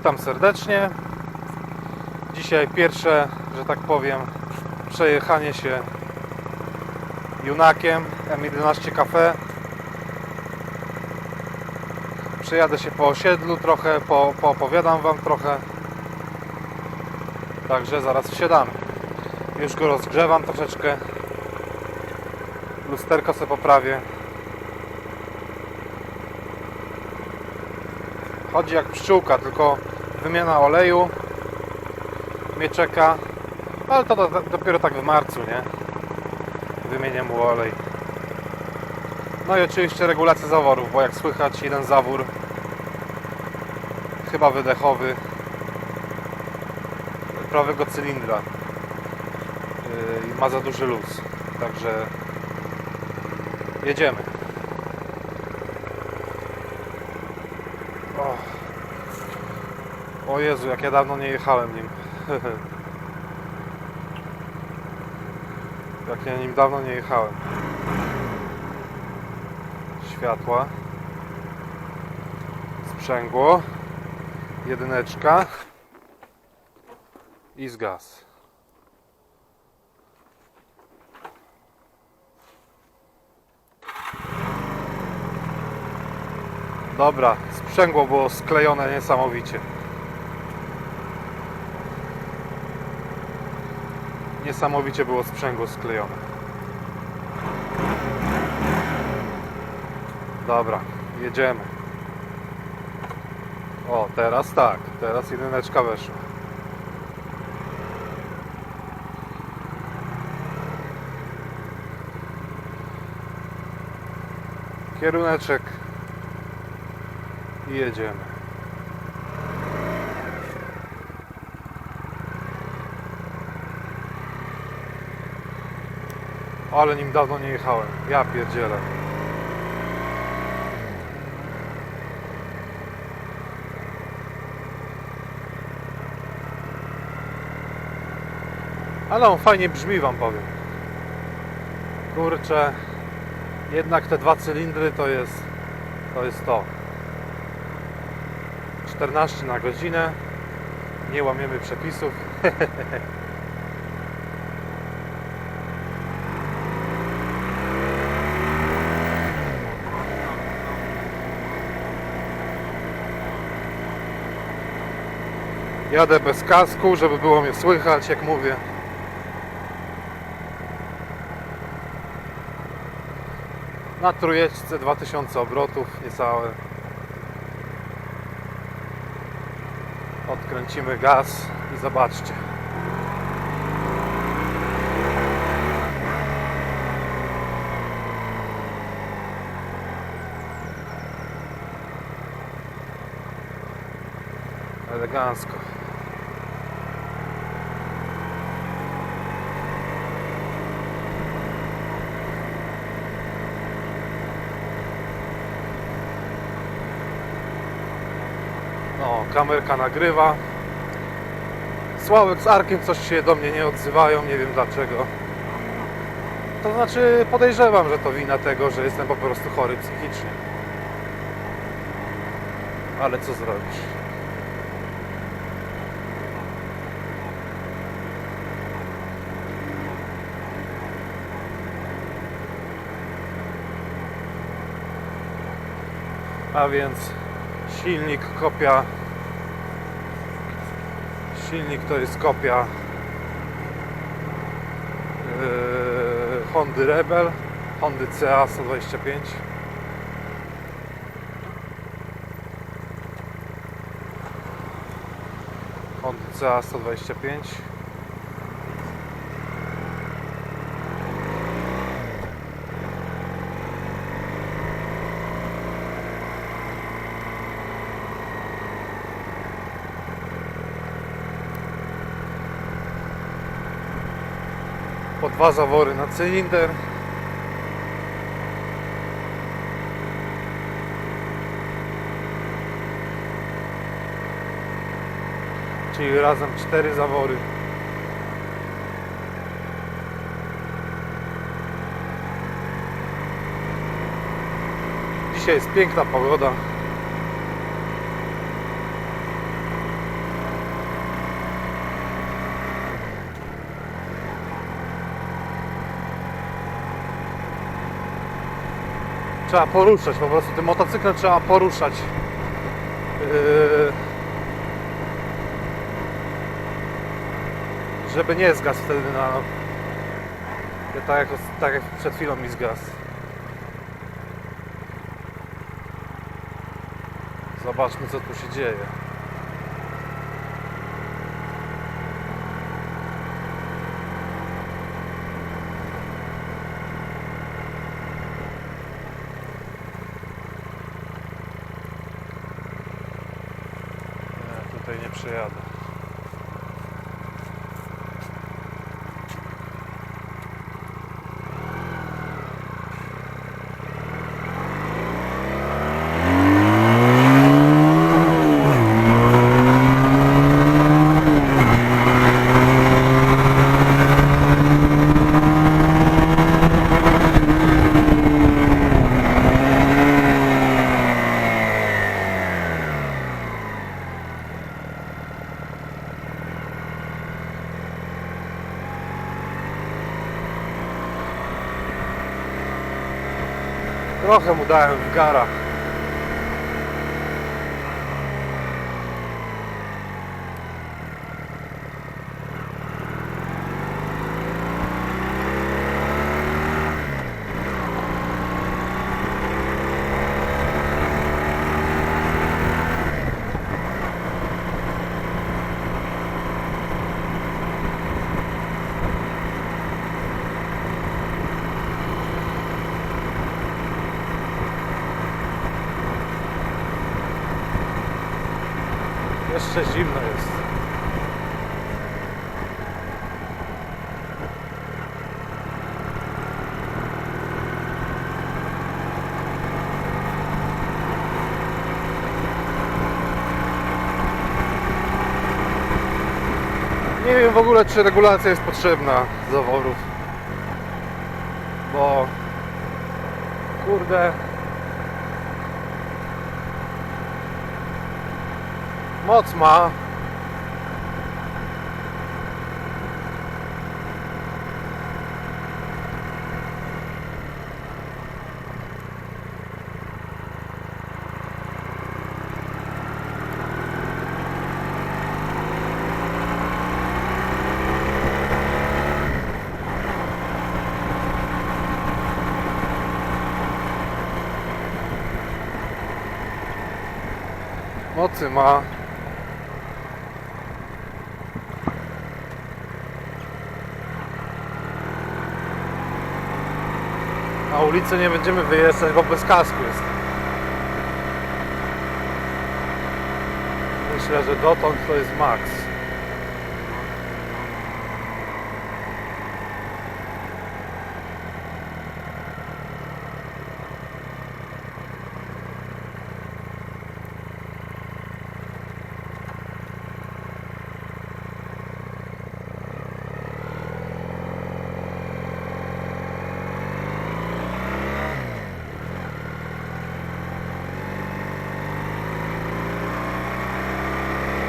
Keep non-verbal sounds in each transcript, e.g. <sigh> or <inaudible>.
Witam serdecznie. Dzisiaj pierwsze, że tak powiem, przejechanie się Junakiem M11 Cafe. Przejadę się po osiedlu trochę, po, poopowiadam Wam trochę. Także zaraz wsiadamy. Już go rozgrzewam troszeczkę. Lusterko sobie poprawię. Chodzi jak pszczółka, tylko wymiana oleju mnie czeka. Ale to, do, dopiero tak w marcu, nie? Wymienię mu olej. No i oczywiście regulacja zaworów, bo jak słychać jeden zawór chyba wydechowy prawego cylindra yy, ma za duży luz. Także jedziemy. O. o Jezu, jak ja dawno nie jechałem nim. <laughs> jak ja nim dawno nie jechałem. Światła. Sprzęgło. Jedyneczka. I zgas. Dobra, sprzęgło było sklejone niesamowicie. Niesamowicie było sprzęgło sklejone. Dobra, jedziemy. O, teraz tak, teraz jedyneczka weszła. Kieruneczek i jedziemy. Ale nim dawno nie jechałem. Ja pierdzielę. Ale on fajnie brzmi wam powiem. Kurczę, jednak te dwa cylindry to jest to jest to. 14 na godzinę. Nie łamiemy przepisów. <laughs> Jadę bez kasku, żeby było mnie słychać, jak mówię. Na trójeczce 2000 obrotów, niecałe. Odkręcimy gaz i zobaczcie. Elegancko. No, kamerka nagrywa. Sławek z Arkiem coś się do mnie nie odzywają, nie wiem dlaczego. To znaczy podejrzewam, że to wina tego, że jestem po prostu chory psychicznie. Ale co zrobić? A więc silnik kopia. Silnik to jest kopia yy, Hondy Rebel Hondy CA 125 Hondy CA 125 dwa zawory na cylinder. Czyli razem cztery zawory. Dzisiaj jest piękna pogoda. Trzeba poruszać, po prostu tym motocyklem trzeba poruszać. Yy, żeby nie zgasł wtedy na... Tak jak, tak jak przed chwilą mi zgasł. Zobaczmy co tu się dzieje. Trochę mu dałem w garach. Jeszcze zimno jest. Nie wiem w ogóle czy regulacja jest potrzebna zaworów. Bo kurde moc ma. Mocy ma. Na ulicę nie będziemy wyjeżdżać, bo bez kasku jest. Myślę, że dotąd to jest maks.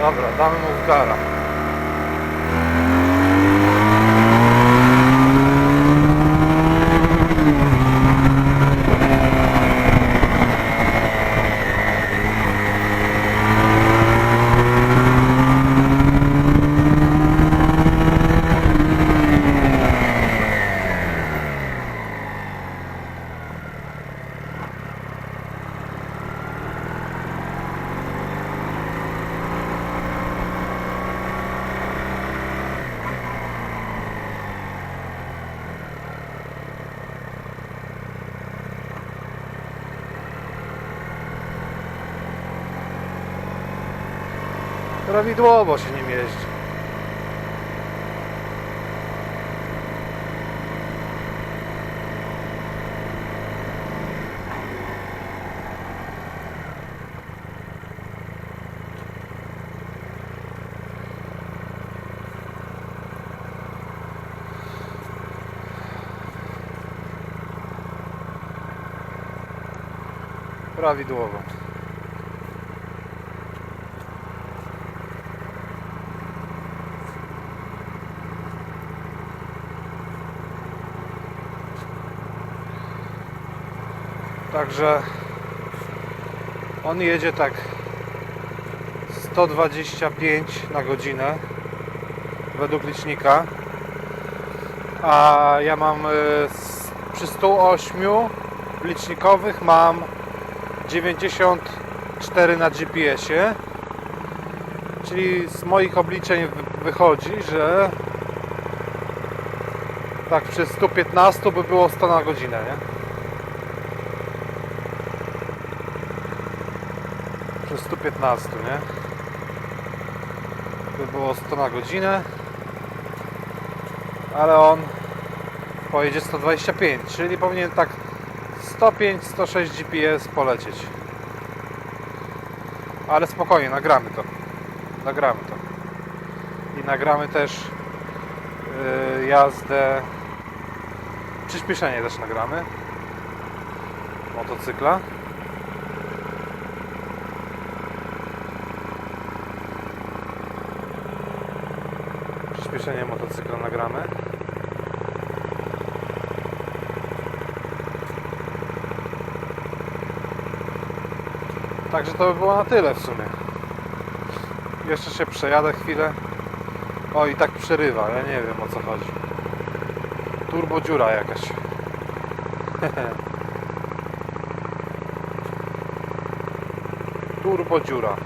Dobra, damy mu w gara. Prawidłowo się nim jeździ. Prawidłowo. Także on jedzie tak 125 na godzinę według licznika. A ja mam y, przy 108 licznikowych mam 94 na GPS-ie. Czyli z moich obliczeń wy- wychodzi, że tak przy 115 by było 100 na godzinę, nie? 115, nie? By było 100 na godzinę. Ale on pojedzie 125, czyli powinien tak 105-106 GPS polecieć. Ale spokojnie, nagramy to. Nagramy to. I nagramy też yy, jazdę. Przyspieszenie też nagramy. Motocykla. Przyspieszenie motocykla nagramy. Także to by było na tyle w sumie. Jeszcze się przejadę chwilę. O i tak przerywa, ja nie wiem o co chodzi. Turbo dziura jakaś. <laughs> Turbo dziura.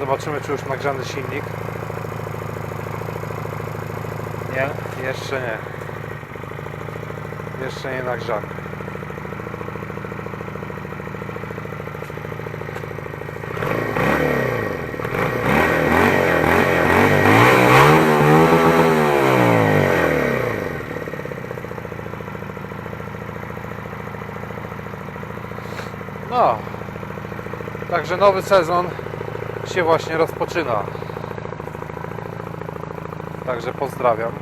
Zobaczymy czy już nagrzany silnik. Nie, jeszcze nie. Jeszcze nie nagrzany. No, także nowy sezon się właśnie rozpoczyna. Także pozdrawiam.